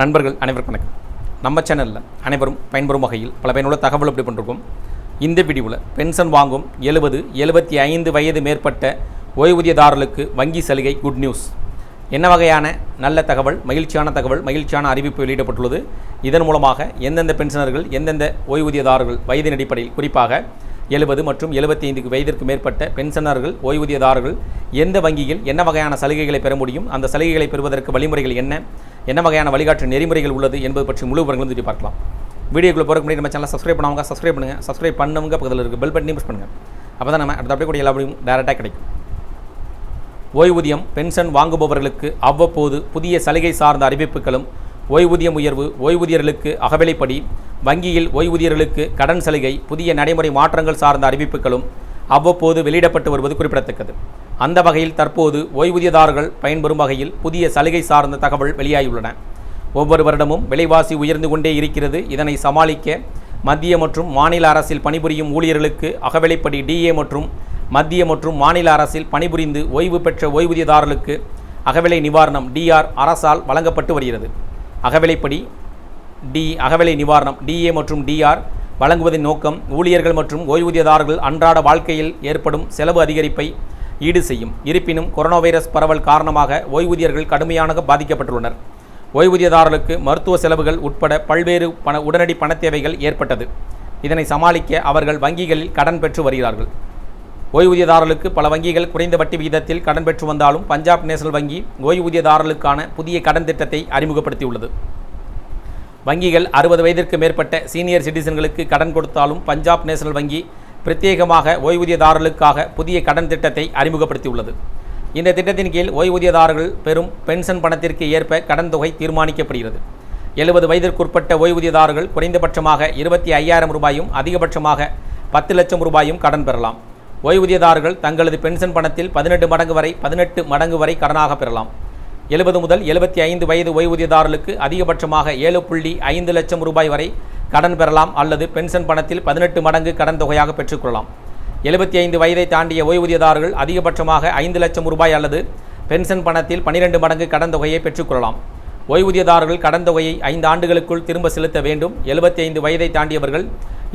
நண்பர்கள் அனைவருக்கும் வணக்கம். நம்ம சேனலில் அனைவரும் பயன்பெறும் வகையில் பல பயனுள்ள தகவல் அப்படி பண்ணிருக்கோம் இந்த வீடியோவில் பென்ஷன் வாங்கும் எழுபது எழுபத்தி ஐந்து வயது மேற்பட்ட ஓய்வூதியதாரர்களுக்கு வங்கி சலுகை குட் நியூஸ் என்ன வகையான நல்ல தகவல் மகிழ்ச்சியான தகவல் மகிழ்ச்சியான அறிவிப்பு வெளியிடப்பட்டுள்ளது? இதன் மூலமாக எந்தெந்த பென்ஷனர்கள் எந்தெந்த ஓய்வூதியதாரர்கள் வயதின் அடிப்படையில் குறிப்பாக எழுபது மற்றும் எழுபத்தி ஐந்துக்கு வயதிற்கு மேற்பட்ட பென்ஷனர்கள் ஓய்வூதியதாரர்கள் எந்த வங்கியில் என்ன வகையான சலுகைகளை பெற முடியும் அந்த சலுகைகளை பெறுவதற்கு வழிமுறைகள் என்ன என்ன வகையான வழிகாட்டு நெறிமுறைகள் உள்ளது என்பது பற்றி முழு விவரங்களும் தெரிவி பார்க்கலாம். வீடியோக்குள்ள போகிற முன்னாடி நம்ம சேனலை சப்ஸ்கிரைப் பண்ணவங்க சப்ஸ்கிரைப் பண்ணுங்கள் சப்ஸ்கிரைப் பண்ணவங்க பக்கத்தில் இருக்க பெல் பட்டனையும் ப்ரெஸ் பண்ணுங்கள் அப்போ தான் நம்ம அடுத்த அப்படியே கூட எல்லா வீடியோவும் டேரெக்டாக கிடைக்கும். ஓய்வூதியம் பென்ஷன் வாங்குபவர்களுக்கு அவ்வப்போது புதிய சலுகை சார்ந்த அறிவிப்புகளும் ஓய்வூதியம் உயர்வு ஓய்வூதியர்களுக்கு அகவிலைப்படி வங்கியில் ஓய்வூதியர்களுக்கு கடன் சலுகை புதிய நடைமுறை மாற்றங்கள் சார்ந்த அறிவிப்புகளும் அவ்வப்போது வெளியிடப்பட்டு வருவது குறிப்பிடத்தக்கது. அந்த வகையில் தற்போது ஓய்வூதியதாரர்கள் பயன்பெறும் வகையில் புதிய சலுகை சார்ந்த தகவல் வெளியாகியுள்ளன. ஒவ்வொரு வருடமும் விலைவாசி உயர்ந்து கொண்டே இருக்கிறது. இதனை சமாளிக்க மத்திய மற்றும் மாநில அரசில் பணிபுரியும் ஊழியர்களுக்கு அகவிலைப்படி டிஏ மற்றும் மத்திய மற்றும் மாநில அரசில் பணிபுரிந்து ஓய்வு பெற்ற ஓய்வூதியதாரர்களுக்கு அகவிலை நிவாரணம் டிஆர் அரசால் வழங்கப்பட்டு வருகிறது. அகவிலைப்படி டி அகவிலை நிவாரணம் டிஏ மற்றும் டிஆர் வழங்குவதன் நோக்கம் ஊழியர்கள் மற்றும் ஓய்வூதியதாரர்கள் அன்றாட வாழ்க்கையில் ஏற்படும் செலவு அதிகரிப்பை ஈடு செய்யும். இருப்பினும் கொரோனா வைரஸ் பரவல் காரணமாக ஓய்வூதியர்கள் கடுமையாக பாதிக்கப்பட்டுள்ளனர். ஓய்வூதியதாரர்களுக்கு மருத்துவ செலவுகள் உட்பட பல்வேறு பண உடனடி பணத்தேவைகள் ஏற்பட்டது. இதனை சமாளிக்க அவர்கள் வங்கிகளில் கடன் பெற்று வருகிறார்கள். ஓய்வூதியதாரர்களுக்கு பல வங்கிகள் குறைந்த வட்டி விகிதத்தில் கடன் பெற்று வந்தாலும் பஞ்சாப் நேஷனல் வங்கி ஓய்வூதியதாரர்களுக்கான புதிய கடன் திட்டத்தை அறிமுகப்படுத்தியுள்ளது. வங்கிகள் அறுபது வயதிற்கு மேற்பட்ட சீனியர் சிட்டிசன்களுக்கு கடன் கொடுத்தாலும் பஞ்சாப் நேஷனல் வங்கி பிரத்யேகமாக ஓய்வூதியதாரர்களுக்காக புதிய கடன் திட்டத்தை அறிமுகப்படுத்தியுள்ளது. இந்த திட்டத்தின் கீழ் ஓய்வூதியதாரர்கள் பெறும் பென்ஷன் பணத்திற்கு ஏற்ப கடன் தொகை தீர்மானிக்கப்படுகிறது. எழுபது வயதிற்குட்பட்ட ஓய்வூதியதாரர்கள் குறைந்தபட்சமாக இருபத்தி ஐயாயிரம் ரூபாயும் அதிகபட்சமாக பத்து லட்சம் ரூபாயும் கடன் பெறலாம். ஓய்வூதியதாரர்கள் தங்களது பென்ஷன் பணத்தில் பதினெட்டு மடங்கு வரை பதினெட்டு மடங்கு வரை கடனாக பெறலாம். எழுபது முதல் எழுபத்தி ஐந்து வயது ஓய்வூதியதாரர்களுக்கு அதிகபட்சமாக ஏழு புள்ளி ஐந்து லட்சம் ரூபாய் வரை கடன் பெறலாம் அல்லது பென்ஷன் பணத்தில் பதினெட்டு மடங்கு கடன் தொகையாக பெற்றுக்கொள்ளலாம். எழுபத்தி ஐந்து வயதை தாண்டிய ஓய்வூதியதாரர்கள் அதிகபட்சமாக ஐந்து லட்சம் ரூபாய் அல்லது பென்ஷன் பணத்தில் பன்னிரெண்டு மடங்கு கடன் தொகையை பெற்றுக்கொள்ளலாம். ஓய்வூதியதாரர்கள் கடன் தொகையை ஐந்து ஆண்டுகளுக்குள் திரும்ப செலுத்த வேண்டும். எழுபத்தி ஐந்து வயதை தாண்டியவர்கள்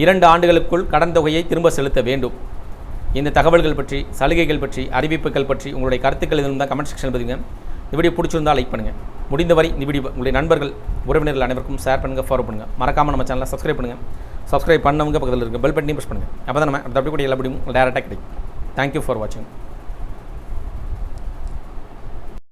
இரண்டு ஆண்டுகளுக்குள் கடன் தொகையை திரும்ப செலுத்த வேண்டும். இந்த தகவல்கள் பற்றி சலுகைகள் பற்றி அறிவிப்புகள் பற்றி உங்களுடைய கருத்துக்கள் இருந்தால் தான் கமெண்ட் செக்ஷன் பதிவுங்க இந்த வீடியோ பிடிச்சிருந்தால் லைக் பண்ணுங்கள் முடிந்தவரை இந்த வீடியோ உங்களுடைய நண்பர்கள் உறவினர்கள் அனைவருக்கும் ஷேர் பண்ணுங்கள் ஃபாலோ பண்ணுங்கள் மறக்காமல் நம்ம சேனலை சப்ஸ்கிரைப் பண்ணுங்கள் சப்ஸ்கிரைப் பண்ணவங்க பக்கத்தில் இருக்க பெல் பட்டனையும் ப்ரெஸ் பண்ணுங்கள் அப்போ தான் நம்ம அடுத்த அப்படி கூட எல்லா வீடியும் டேரெக்டாக கிடைக்கும். தேங்க்யூ ஃபார் வாட்சிங்